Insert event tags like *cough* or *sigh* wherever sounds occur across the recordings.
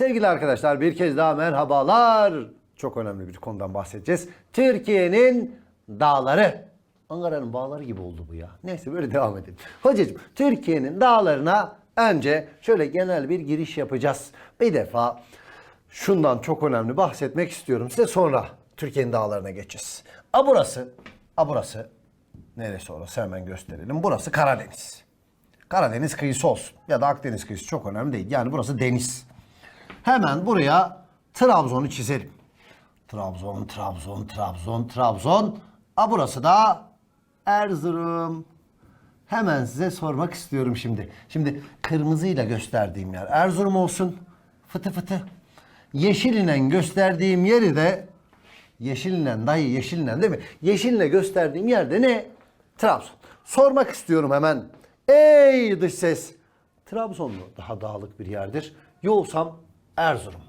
Sevgili arkadaşlar bir kez daha merhabalar. Çok önemli bir konudan bahsedeceğiz. Türkiye'nin dağları. Ankara'nın bağları gibi oldu bu ya. Neyse böyle devam edelim. Hocacığım Türkiye'nin dağlarına önce şöyle genel bir giriş yapacağız. Bir defa şundan çok önemli bahsetmek istiyorum size sonra Türkiye'nin dağlarına geçeceğiz. A burası, a burası neresi orası hemen gösterelim. Burası Karadeniz. Karadeniz kıyısı olsun ya da Akdeniz kıyısı çok önemli değil. Yani burası deniz. Hemen buraya Trabzon'u çizelim. Trabzon, Trabzon, Trabzon, Trabzon. A burası da Erzurum. Hemen size sormak istiyorum şimdi. Şimdi kırmızıyla gösterdiğim yer Erzurum olsun. Fıtı fıtı. Yeşiline gösterdiğim yeri de Yeşiline dayı yeşiline değil mi? Yeşiline gösterdiğim yerde ne? Trabzon. Sormak istiyorum hemen. Ey dış ses. Trabzon mu daha dağlık bir yerdir? Yoksam Erzurum?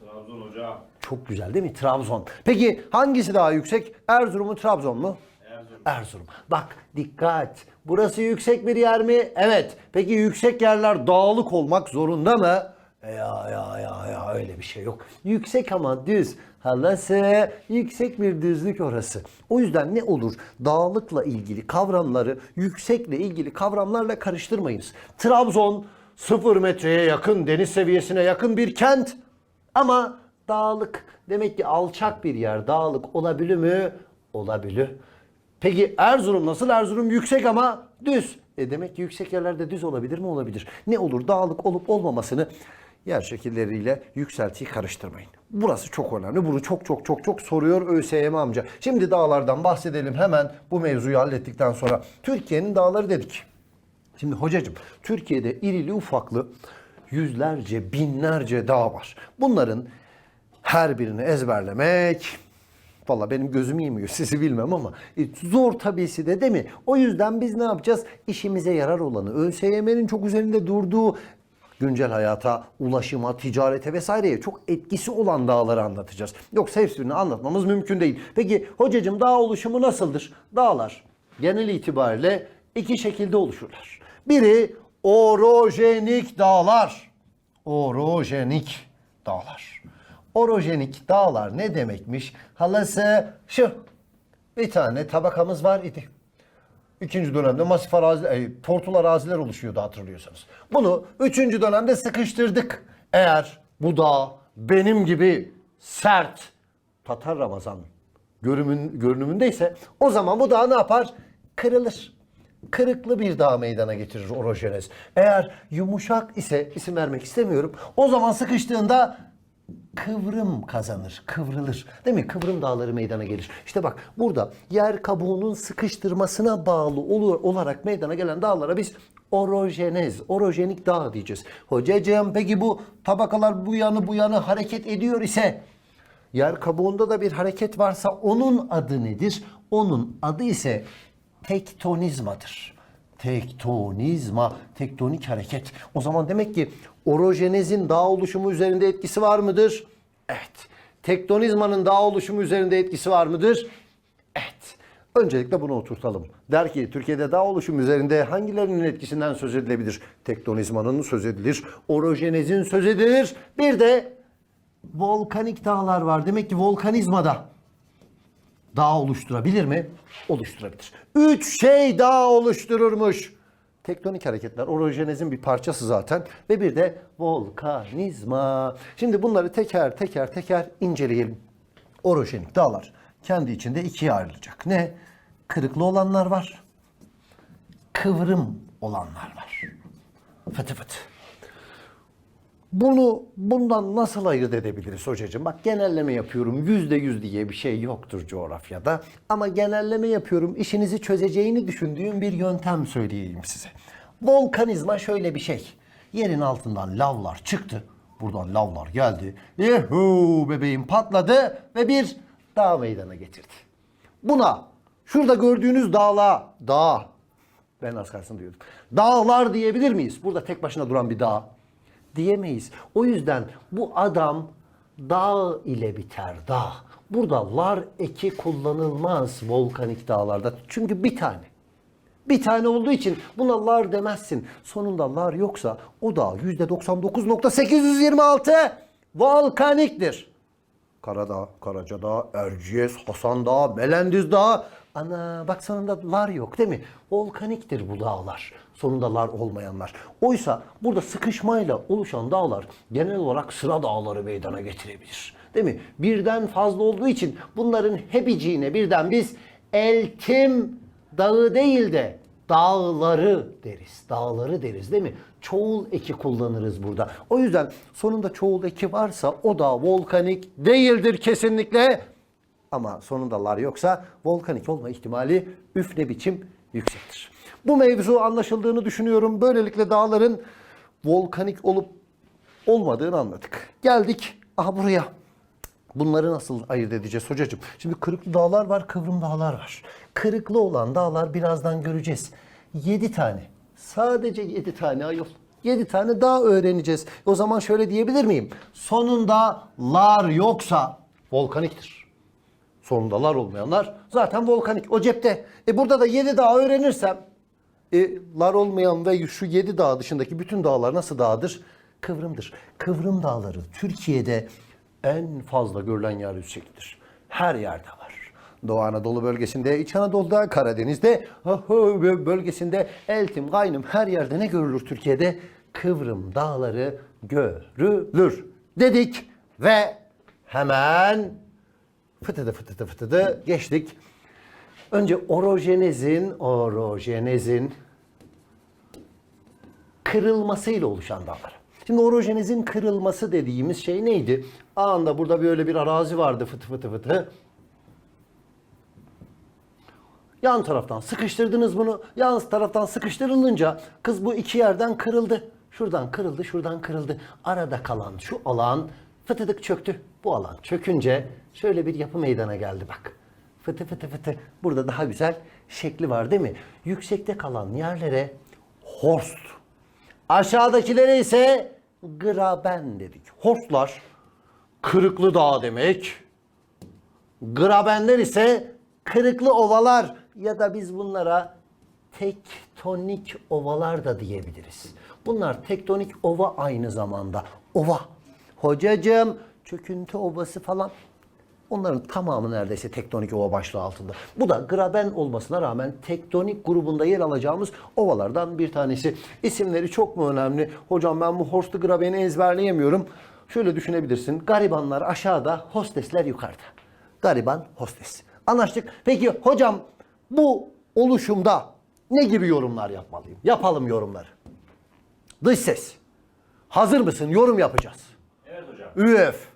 Trabzon hocam. Çok güzel değil mi? Trabzon. Peki hangisi daha yüksek? Erzurum mu Trabzon mu? Erzurum. Erzurum. Bak dikkat. Burası yüksek bir yer mi? Evet. Peki yüksek yerler dağlık olmak zorunda mı? Ya ya ya ya öyle bir şey yok. Yüksek ama düz. Halası yüksek bir düzlük orası. O yüzden ne olur? Dağlıkla ilgili kavramları yüksekle ilgili kavramlarla karıştırmayınız. Trabzon sıfır metreye yakın deniz seviyesine yakın bir kent. Ama dağlık demek ki alçak bir yer dağlık olabilir mi? Olabilir. Peki Erzurum nasıl? Erzurum yüksek ama düz. E demek ki yüksek yerlerde düz olabilir mi? Olabilir. Ne olur? Dağlık olup olmamasını yer şekilleriyle yükseltiyi karıştırmayın. Burası çok önemli. Bunu çok çok çok çok soruyor ÖSYM amca. Şimdi dağlardan bahsedelim hemen bu mevzuyu hallettikten sonra. Türkiye'nin dağları dedik. Şimdi hocacığım Türkiye'de irili ufaklı yüzlerce binlerce dağ var. Bunların her birini ezberlemek Valla benim gözüm yemiyor *laughs* sizi bilmem ama e, zor tabisi de değil mi? O yüzden biz ne yapacağız? İşimize yarar olanı ÖSYM'nin çok üzerinde durduğu güncel hayata, ulaşıma, ticarete vesaireye çok etkisi olan dağları anlatacağız. Yoksa hepsini anlatmamız mümkün değil. Peki hocacığım dağ oluşumu nasıldır? Dağlar genel itibariyle iki şekilde oluşurlar. Biri orojenik dağlar. Orojenik dağlar. Orojenik dağlar ne demekmiş? Halası şu. Bir tane tabakamız var idi. İkinci dönemde masif arazi, e, tortul araziler oluşuyordu hatırlıyorsanız. Bunu üçüncü dönemde sıkıştırdık. Eğer bu dağ benim gibi sert Tatar Ramazan görünümün, görünümündeyse o zaman bu dağ ne yapar? Kırılır. Kırıklı bir dağ meydana getirir orojenez. Eğer yumuşak ise isim vermek istemiyorum. O zaman sıkıştığında kıvrım kazanır, kıvrılır. Değil mi? Kıvrım dağları meydana gelir. İşte bak burada yer kabuğunun sıkıştırmasına bağlı olur, olarak meydana gelen dağlara biz orojenez, orojenik dağ diyeceğiz. Hocacığım peki bu tabakalar bu yanı bu yanı hareket ediyor ise yer kabuğunda da bir hareket varsa onun adı nedir? Onun adı ise tektonizmadır. Tektonizma, tektonik hareket. O zaman demek ki orojenezin dağ oluşumu üzerinde etkisi var mıdır? Evet. Tektonizmanın dağ oluşumu üzerinde etkisi var mıdır? Evet. Öncelikle bunu oturtalım. Der ki Türkiye'de dağ oluşumu üzerinde hangilerinin etkisinden söz edilebilir? Tektonizmanın söz edilir, orojenezin söz edilir. Bir de volkanik dağlar var. Demek ki volkanizmada dağ oluşturabilir mi? Oluşturabilir. Üç şey dağ oluştururmuş. Tektonik hareketler orojenezin bir parçası zaten ve bir de volkanizma. Şimdi bunları teker teker teker inceleyelim. Orojenik dağlar kendi içinde ikiye ayrılacak. Ne? Kırıklı olanlar var. Kıvrım olanlar var. Fıtı fıtı. Bunu bundan nasıl ayırt edebiliriz hocacığım? Bak genelleme yapıyorum. Yüzde yüz diye bir şey yoktur coğrafyada. Ama genelleme yapıyorum. İşinizi çözeceğini düşündüğüm bir yöntem söyleyeyim size. Volkanizma şöyle bir şey. Yerin altından lavlar çıktı. Buradan lavlar geldi. Yuhu bebeğim patladı ve bir dağ meydana getirdi. Buna şurada gördüğünüz dağla, dağ, ben az kalsın diyordum. Dağlar diyebilir miyiz? Burada tek başına duran bir dağ diyemeyiz. O yüzden bu adam dağ ile biter dağ. Burada lar eki kullanılmaz volkanik dağlarda. Çünkü bir tane. Bir tane olduğu için buna lar demezsin. Sonunda lar yoksa o da %99.826 volkaniktir. Karadağ, Karacadağ, Erciyes, Hasan Dağı, Melendiz Dağı. Ana bak sonunda lar yok değil mi? Volkaniktir bu dağlar. Sonunda lar olmayanlar. Oysa burada sıkışmayla oluşan dağlar genel olarak sıra dağları meydana getirebilir. Değil mi? Birden fazla olduğu için bunların hepiciğine birden biz Eltim Dağı değil de dağları deriz. Dağları deriz değil mi? Çoğul eki kullanırız burada. O yüzden sonunda çoğul eki varsa o da volkanik değildir kesinlikle. Ama sonunda lar yoksa volkanik olma ihtimali üf ne biçim yüksektir. Bu mevzu anlaşıldığını düşünüyorum. Böylelikle dağların volkanik olup olmadığını anladık. Geldik aha buraya. Bunları nasıl ayırt edeceğiz hocacığım? Şimdi kırıklı dağlar var, kıvrım dağlar var. Kırıklı olan dağlar birazdan göreceğiz. 7 tane. Sadece 7 tane ayol. 7 tane daha öğreneceğiz. O zaman şöyle diyebilir miyim? Sonunda lar yoksa volkaniktir. Sonunda lar olmayanlar zaten volkanik. O cepte. E burada da 7 dağ öğrenirsem e, lar olmayan ve şu 7 dağ dışındaki bütün dağlar nasıl dağdır? Kıvrımdır. Kıvrım dağları Türkiye'de en fazla görülen yer yüksektir. Her yerde var. Doğu Anadolu bölgesinde, İç Anadolu'da, Karadeniz'de, bölgesinde, Eltim, Gaynım her yerde ne görülür Türkiye'de? Kıvrım dağları görülür dedik ve hemen fıtıdı fıtıdı fıtıdı geçtik. Önce orojenezin, orojenezin kırılmasıyla oluşan dağlar. Şimdi orojenezin kırılması dediğimiz şey neydi? Anında burada böyle bir arazi vardı fıtı fıtı fıtı. Yan taraftan sıkıştırdınız bunu. Yan taraftan sıkıştırılınca kız bu iki yerden kırıldı. Şuradan kırıldı, şuradan kırıldı. Arada kalan şu alan fıtıdık çöktü. Bu alan çökünce şöyle bir yapı meydana geldi bak. Fıtı fıtı fıtı. Burada daha güzel şekli var değil mi? Yüksekte kalan yerlere horst. Aşağıdakilere ise graben dedik. Horstlar kırıklı dağ demek. Grabenler ise kırıklı ovalar ya da biz bunlara tektonik ovalar da diyebiliriz. Bunlar tektonik ova aynı zamanda. Ova. Hocacığım çöküntü ovası falan Onların tamamı neredeyse tektonik ova başlığı altında. Bu da graben olmasına rağmen tektonik grubunda yer alacağımız ovalardan bir tanesi. İsimleri çok mu önemli? Hocam ben bu Horst'u grabeni ezberleyemiyorum. Şöyle düşünebilirsin. Garibanlar aşağıda, hostesler yukarıda. Gariban, hostes. Anlaştık. Peki hocam bu oluşumda ne gibi yorumlar yapmalıyım? Yapalım yorumları. Dış ses. Hazır mısın? Yorum yapacağız. Üf.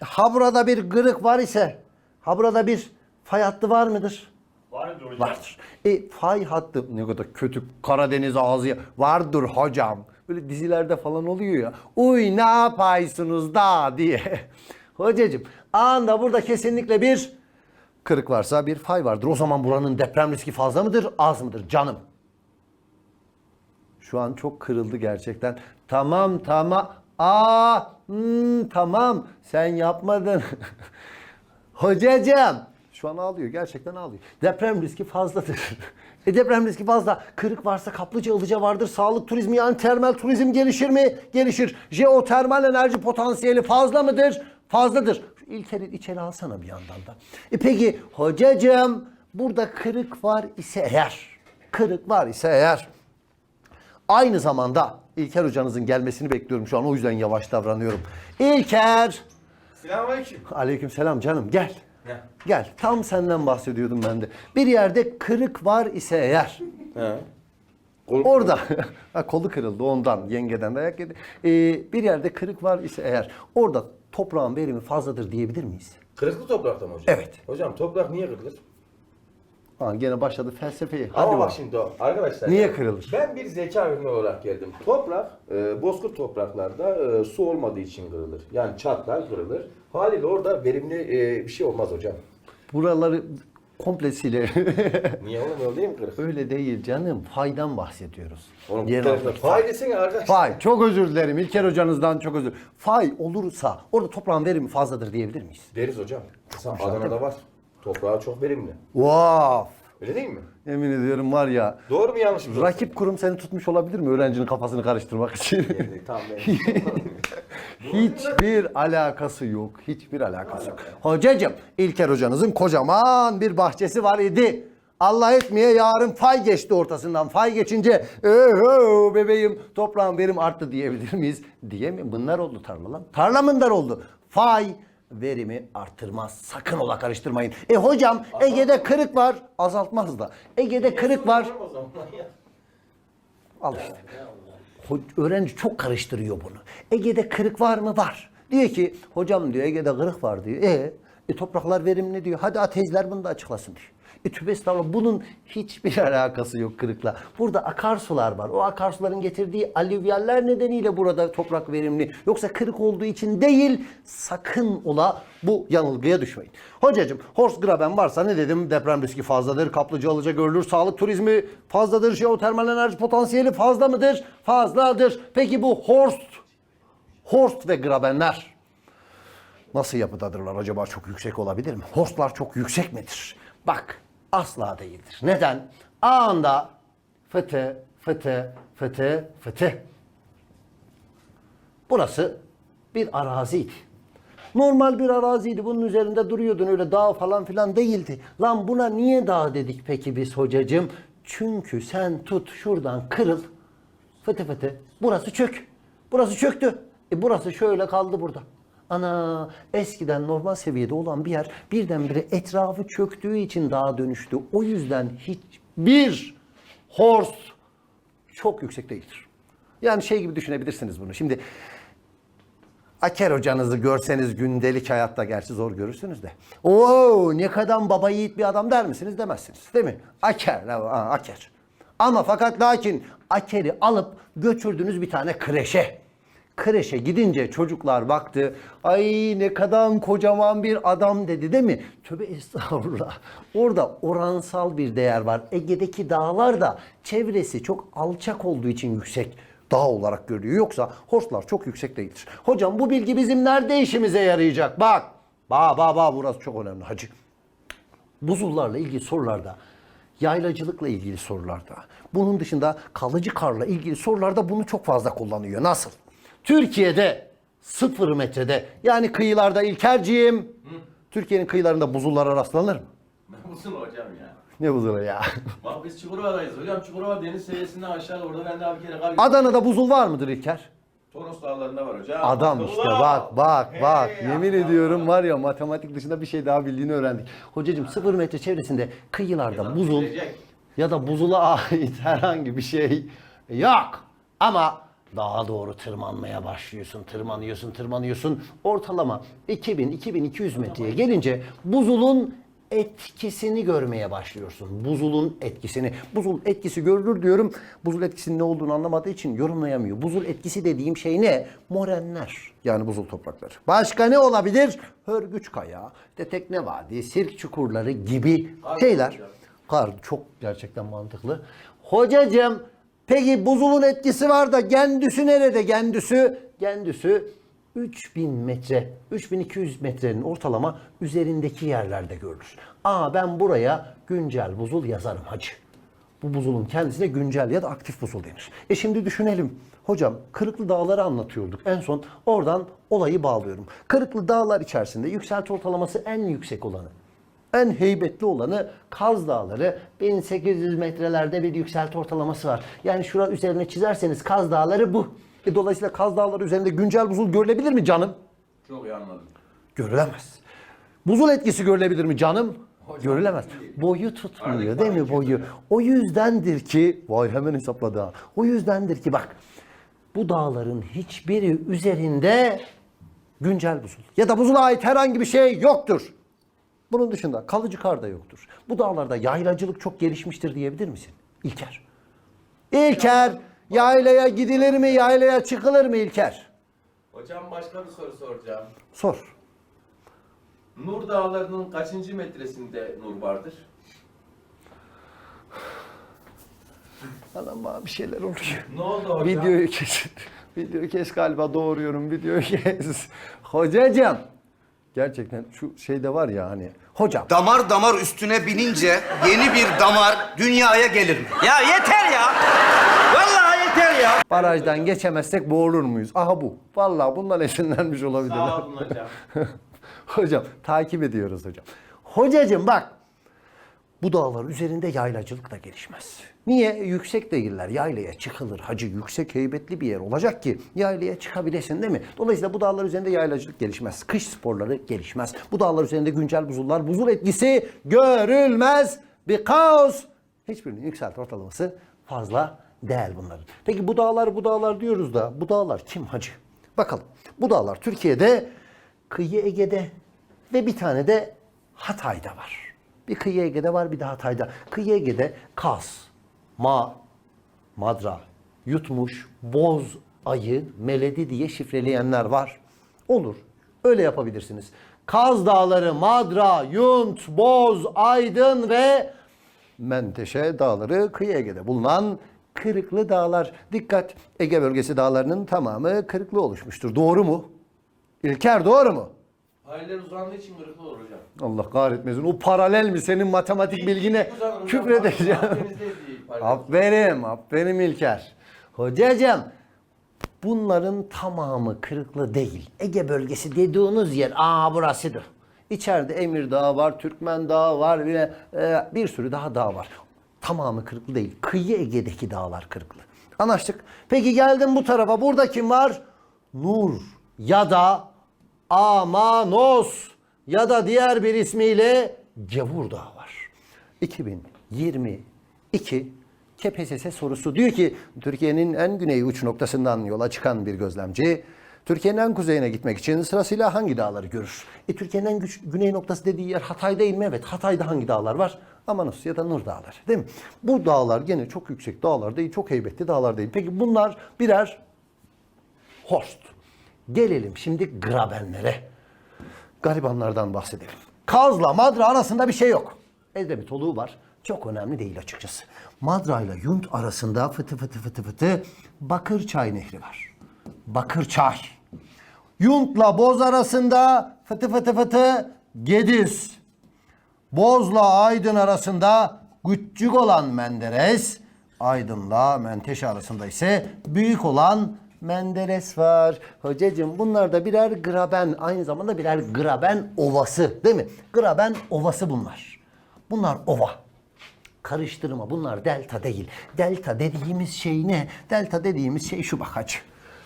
Ha burada bir kırık var ise, ha burada bir fay hattı var mıdır? Vardır hocam. Vardır. E fay hattı ne kadar kötü Karadeniz ağzı vardır hocam. Böyle dizilerde falan oluyor ya. Uy ne yapaysınız da diye. *laughs* Hocacığım anda burada kesinlikle bir kırık varsa bir fay vardır. O zaman buranın deprem riski fazla mıdır az mıdır canım? Şu an çok kırıldı gerçekten. Tamam tamam. Aa hmm, tamam sen yapmadın. *laughs* Hocacığım. Şu an ağlıyor. Gerçekten ağlıyor. Deprem riski fazladır. *laughs* E deprem riski fazla. Kırık varsa kaplıca ılıca vardır. Sağlık turizmi yani termal turizm gelişir mi? Gelişir. Jeotermal enerji potansiyeli fazla mıdır? Fazladır. Şu İlker'i içeri alsana bir yandan da. E peki hocacığım burada kırık var ise eğer. Kırık var ise eğer. Aynı zamanda İlker hocanızın gelmesini bekliyorum şu an. O yüzden yavaş davranıyorum. İlker. Selamünaleyküm. Aleyküm selam canım gel. Ne? Gel. Tam senden bahsediyordum ben de. Bir yerde kırık var ise eğer. He. Kol- Orada. *laughs* ha, kolu kırıldı ondan. Yengeden dayak yedi. Ee, bir yerde kırık var ise eğer. Orada toprağın verimi fazladır diyebilir miyiz? Kırıklı toprakta mı hocam? Evet. Hocam toprak niye kırılır? Ha, gene başladı felsefeyi. Hadi Ama bak şimdi arkadaşlar. Niye kırılır? Ben bir zeka ürünü olarak geldim. Toprak, e, bozkır topraklarda e, su olmadığı için kırılır. Yani çatlar kırılır. Haliyle orada verimli e, bir şey olmaz hocam. Buraları komplesiyle. *laughs* Niye oğlum öyle değil mi kırık? Öyle değil canım. Faydan bahsediyoruz. Oğlum Yer bu tarafta altındaki faydası ne arkadaş? Fay. Çok özür dilerim. İlker hocanızdan çok özür Fay olursa orada toprağın verimi fazladır diyebilir miyiz? Deriz hocam. Mesela Adana'da var. Toprağı çok verimli. Vaf. Öyle değil mi? Yemin ediyorum var ya. Doğru mu yanlış mı? Rakip kurum seni tutmuş olabilir mi öğrencinin kafasını karıştırmak için? Yani, tamam ben. *laughs* Hiçbir alakası yok. Hiçbir alakası yok. Hocacığım, İlker hocanızın kocaman bir bahçesi var idi. Allah etmeye yarın fay geçti ortasından. Fay geçince "Oho bebeğim toprağın verim arttı diyebilir miyiz? Diyemem. Bunlar oldu tarla lan. Tarla mındar oldu. Fay verimi arttırmaz. Sakın ola karıştırmayın. E hocam Ege'de kırık var. Azaltmaz da. Ege'de kırık var. Al işte. Öğrenci çok karıştırıyor bunu. Ege'de kırık var mı? Var. Diyor ki hocam diyor Ege'de kırık var diyor. E, e topraklar verimli diyor. Hadi ateizler bunu da açıklasın diyor. E tübe estağfurullah bunun hiçbir *laughs* alakası yok kırıkla. Burada akarsular var. O akarsuların getirdiği alüvyaller nedeniyle burada toprak verimli. Yoksa kırık olduğu için değil sakın ola bu yanılgıya düşmeyin. Hocacığım Horstgraben varsa ne dedim? Deprem riski fazladır. Kaplıca alıca görülür. Sağlık turizmi fazladır. Jeotermal enerji potansiyeli fazla mıdır? Fazladır. Peki bu Horst, Horst ve Grabenler nasıl yapıdadırlar acaba çok yüksek olabilir mi? Horstlar çok yüksek midir? Bak asla değildir. Neden? Anında fıtı fıtı fıtı fıtı. Burası bir araziydi. Normal bir araziydi. Bunun üzerinde duruyordun öyle dağ falan filan değildi. Lan buna niye dağ dedik peki biz hocacığım? Çünkü sen tut şuradan kırıl. Fıtı fıtı. Burası çök. Burası çöktü. E burası şöyle kaldı burada. Ana eskiden normal seviyede olan bir yer birdenbire etrafı çöktüğü için dağa dönüştü. O yüzden hiçbir horse çok yüksek değildir. Yani şey gibi düşünebilirsiniz bunu. Şimdi Aker hocanızı görseniz gündelik hayatta gerçi zor görürsünüz de. Oo ne kadar baba yiğit bir adam der misiniz demezsiniz. Değil mi? Aker. ha, Aker. Ama fakat lakin Aker'i alıp götürdünüz bir tane kreşe. Kreşe gidince çocuklar baktı. Ay ne kadar kocaman bir adam dedi değil mi? Tövbe estağfurullah. Orada oransal bir değer var. Ege'deki dağlar da çevresi çok alçak olduğu için yüksek dağ olarak görülüyor. Yoksa horslar çok yüksek değildir. Hocam bu bilgi bizim nerede işimize yarayacak? Bak. Ba ba ba burası çok önemli hacı. Buzullarla ilgili sorularda, yaylacılıkla ilgili sorularda, bunun dışında kalıcı karla ilgili sorularda bunu çok fazla kullanıyor. Nasıl? Türkiye'de sıfır metrede yani kıyılarda İlkerciğim, Türkiye'nin kıyılarında buzullara rastlanır mı? Uzun hocam ya. Ne buzulu ya? *laughs* Bak biz Çukurova'dayız hocam. Çukurova deniz seviyesinden aşağıda orada ben daha bir kere kar Adana'da buzul var mıdır İlker? Toros dağlarında var hocam. Adam işte bak bak bak Hey, yemin Allah ediyorum var ya matematik dışında bir şey daha bildiğini öğrendik. Hocacığım sıfır metre çevresinde kıyılarda buzul bilecek. ya da buzula *laughs* ait herhangi bir şey yok. Ama daha doğru tırmanmaya başlıyorsun, tırmanıyorsun, tırmanıyorsun. Ortalama 2000-2200 metreye gelince buzulun etkisini görmeye başlıyorsun. Buzulun etkisini. Buzul etkisi görülür diyorum. Buzul etkisinin ne olduğunu anlamadığı için yorumlayamıyor. Buzul etkisi dediğim şey ne? Morenler. Yani buzul toprakları. Başka ne olabilir? Hörgüç kaya, işte tekne vadi, sirk çukurları gibi şeyler. Kar çok gerçekten mantıklı. Hocacığım peki buzulun etkisi var da Gendüsü nerede Gendüsü? Gendüsü 3000 metre, 3200 metrenin ortalama üzerindeki yerlerde görülür. Aa ben buraya güncel buzul yazarım hacı. Bu buzulun kendisine güncel ya da aktif buzul denir. E şimdi düşünelim. Hocam Kırıklı Dağları anlatıyorduk. En son oradan olayı bağlıyorum. Kırıklı Dağlar içerisinde yükselti ortalaması en yüksek olanı. En heybetli olanı Kaz Dağları. 1800 metrelerde bir yükselti ortalaması var. Yani şura üzerine çizerseniz Kaz Dağları bu. E dolayısıyla Kaz Dağları üzerinde güncel buzul görülebilir mi canım? Çok iyi anladım. Görülemez. Buzul etkisi görülebilir mi canım? Görülemez. Boyu tutmuyor Aradaki değil mi boyu? O yüzdendir ki, vay hemen hesapladı ha. O yüzdendir ki bak, bu dağların hiçbiri üzerinde güncel buzul ya da buzula ait herhangi bir şey yoktur. Bunun dışında kalıcı kar da yoktur. Bu dağlarda yaylacılık çok gelişmiştir diyebilir misin? İlker. İlker, yaylaya gidilir mi, yaylaya çıkılır mı İlker? Hocam başka bir soru soracağım. Sor. Nur dağlarının kaçıncı metresinde nur vardır? Adam bana bir şeyler oluyor. Ne oldu hocam? Videoyu kes. Videoyu kes galiba doğruyorum. Videoyu kes. Hocacığım. Gerçekten şu şeyde var ya hani. Hocam Damar damar üstüne binince yeni bir damar dünyaya gelir mi? Ya yeter ya. Vallahi yeter ya. barajdan geçemezsek boğulur muyuz? Aha bu. Vallahi bundan esinlenmiş olabilirler. Sağ olun hocam. *laughs* hocam takip ediyoruz hocam. Hocacığım bak bu dağlar üzerinde yaylacılık da gelişmez. Niye? Yüksek değiller. Yaylaya çıkılır. Hacı yüksek heybetli bir yer olacak ki yaylaya çıkabilesin değil mi? Dolayısıyla bu dağlar üzerinde yaylacılık gelişmez. Kış sporları gelişmez. Bu dağlar üzerinde güncel buzullar, buzul etkisi görülmez. Bir kaos. Hiçbirinin yükselti ortalaması fazla değil bunların. Peki bu dağlar bu dağlar diyoruz da bu dağlar kim hacı? Bakalım. Bu dağlar Türkiye'de kıyı Ege'de ve bir tane de Hatay'da var. Bir kıyı Ege'de var bir de Hatay'da. Kıyı Ege'de Kaz, Ma, Madra, Yutmuş, Boz, Ayı, Meledi diye şifreleyenler var. Olur. Öyle yapabilirsiniz. Kaz Dağları, Madra, Yunt, Boz, Aydın ve Menteşe Dağları kıyı Ege'de bulunan Kırıklı Dağlar. Dikkat! Ege bölgesi dağlarının tamamı kırıklı oluşmuştur. Doğru mu? İlker doğru mu? Failler uzandığı için kırıklı olur hocam. Allah kahretmesin. O paralel mi senin matematik bilgine küfredeceğim. *laughs* Aferin, aferin İlker. Hocacığım bunların tamamı kırıklı değil. Ege bölgesi dediğiniz yer aa burasıdır. İçeride Emir Dağı var, Türkmen Dağı var ve e, bir sürü daha dağ var. Tamamı kırıklı değil. Kıyı Ege'deki dağlar kırıklı. Anlaştık. Peki geldim bu tarafa. Burada kim var? Nur ya da Amanos ya da diğer bir ismiyle Gevur Dağı var. 2022 KPSS sorusu diyor ki Türkiye'nin en güney uç noktasından yola çıkan bir gözlemci Türkiye'nin en kuzeyine gitmek için sırasıyla hangi dağları görür? E Türkiye'nin en güç, güney noktası dediği yer Hatay değil mi? Evet. Hatay'da hangi dağlar var? Amanos ya da Nur Dağları değil mi? Bu dağlar gene çok yüksek dağlar değil, çok heybetli dağlar değil. Peki bunlar birer Horst. Gelelim şimdi Grabenlere. Garibanlardan bahsedelim. Kazla Madra arasında bir şey yok. Edremit oluğu var. Çok önemli değil açıkçası. Madra ile Yunt arasında fıtı fıtı fıtı fıtı Bakırçay Nehri var. Bakırçay. Yunt'la Boz arasında fıtı fıtı fıtı Gediz. Boz'la Aydın arasında küçük olan Menderes, Aydın'la Menteşe arasında ise büyük olan Menderes var. Hocacığım bunlar da birer graben, aynı zamanda birer graben ovası değil mi? Graben ovası bunlar. Bunlar ova. Karıştırma bunlar delta değil. Delta dediğimiz şey ne? Delta dediğimiz şey şu bak hacı.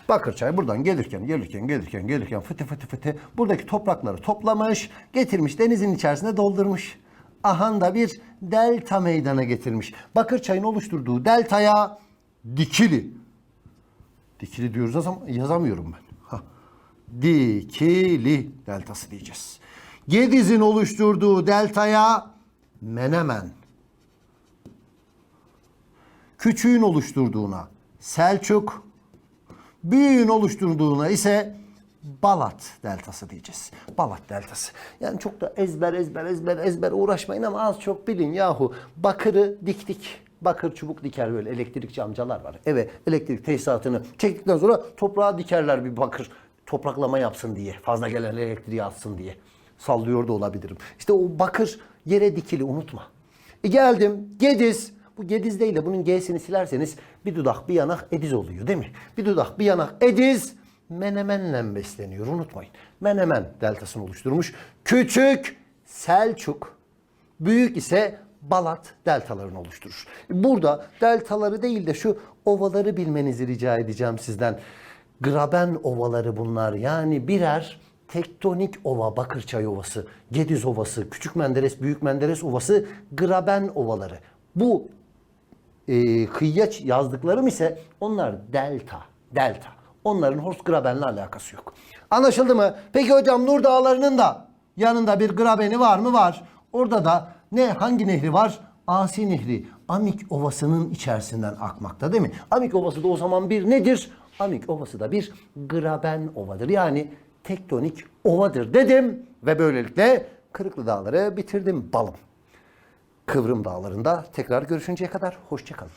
Bakırçay buradan gelirken, gelirken, gelirken, gelirken fıtı fıtı fıtı buradaki toprakları toplamış, getirmiş denizin içerisine doldurmuş. Ahan da bir delta meydana getirmiş. Bakırçay'ın oluşturduğu deltaya dikili. Dikili diyoruz ama yazamıyorum ben. Ha. Dikili deltası diyeceğiz. Gediz'in oluşturduğu deltaya Menemen. Küçüğün oluşturduğuna Selçuk, büyüğün oluşturduğuna ise Balat deltası diyeceğiz. Balat deltası. Yani çok da ezber ezber ezber ezber uğraşmayın ama az çok bilin yahu. Bakırı diktik. Bakır çubuk diker böyle elektrikçi amcalar var. Eve elektrik tesisatını çektikten sonra toprağa dikerler bir bakır. Topraklama yapsın diye. Fazla gelen elektriği atsın diye. Sallıyor da olabilirim. İşte o bakır yere dikili unutma. E geldim Gediz. Bu Gediz değil de bunun G'sini silerseniz bir dudak bir yanak Ediz oluyor değil mi? Bir dudak bir yanak Ediz Menemenle besleniyor unutmayın. Menemen deltasını oluşturmuş. Küçük Selçuk, büyük ise Balat deltalarını oluşturur. Burada deltaları değil de şu ovaları bilmenizi rica edeceğim sizden. Graben ovaları bunlar. Yani birer tektonik ova, Bakırçay Ovası, Gediz Ovası, Küçük Menderes, Büyük Menderes Ovası, Graben ovaları. Bu e, kıyıya yazdıklarım ise onlar delta, delta. Onların Horst Graben'le alakası yok. Anlaşıldı mı? Peki hocam Nur Dağları'nın da yanında bir grabeni var mı? Var. Orada da ne hangi nehri var? Asi Nehri. Amik Ovası'nın içerisinden akmakta değil mi? Amik Ovası da o zaman bir nedir? Amik Ovası da bir graben ovadır. Yani tektonik ovadır dedim ve böylelikle Kırıklı Dağları bitirdim balım. Kıvrım Dağları'nda tekrar görüşünceye kadar hoşçakalın.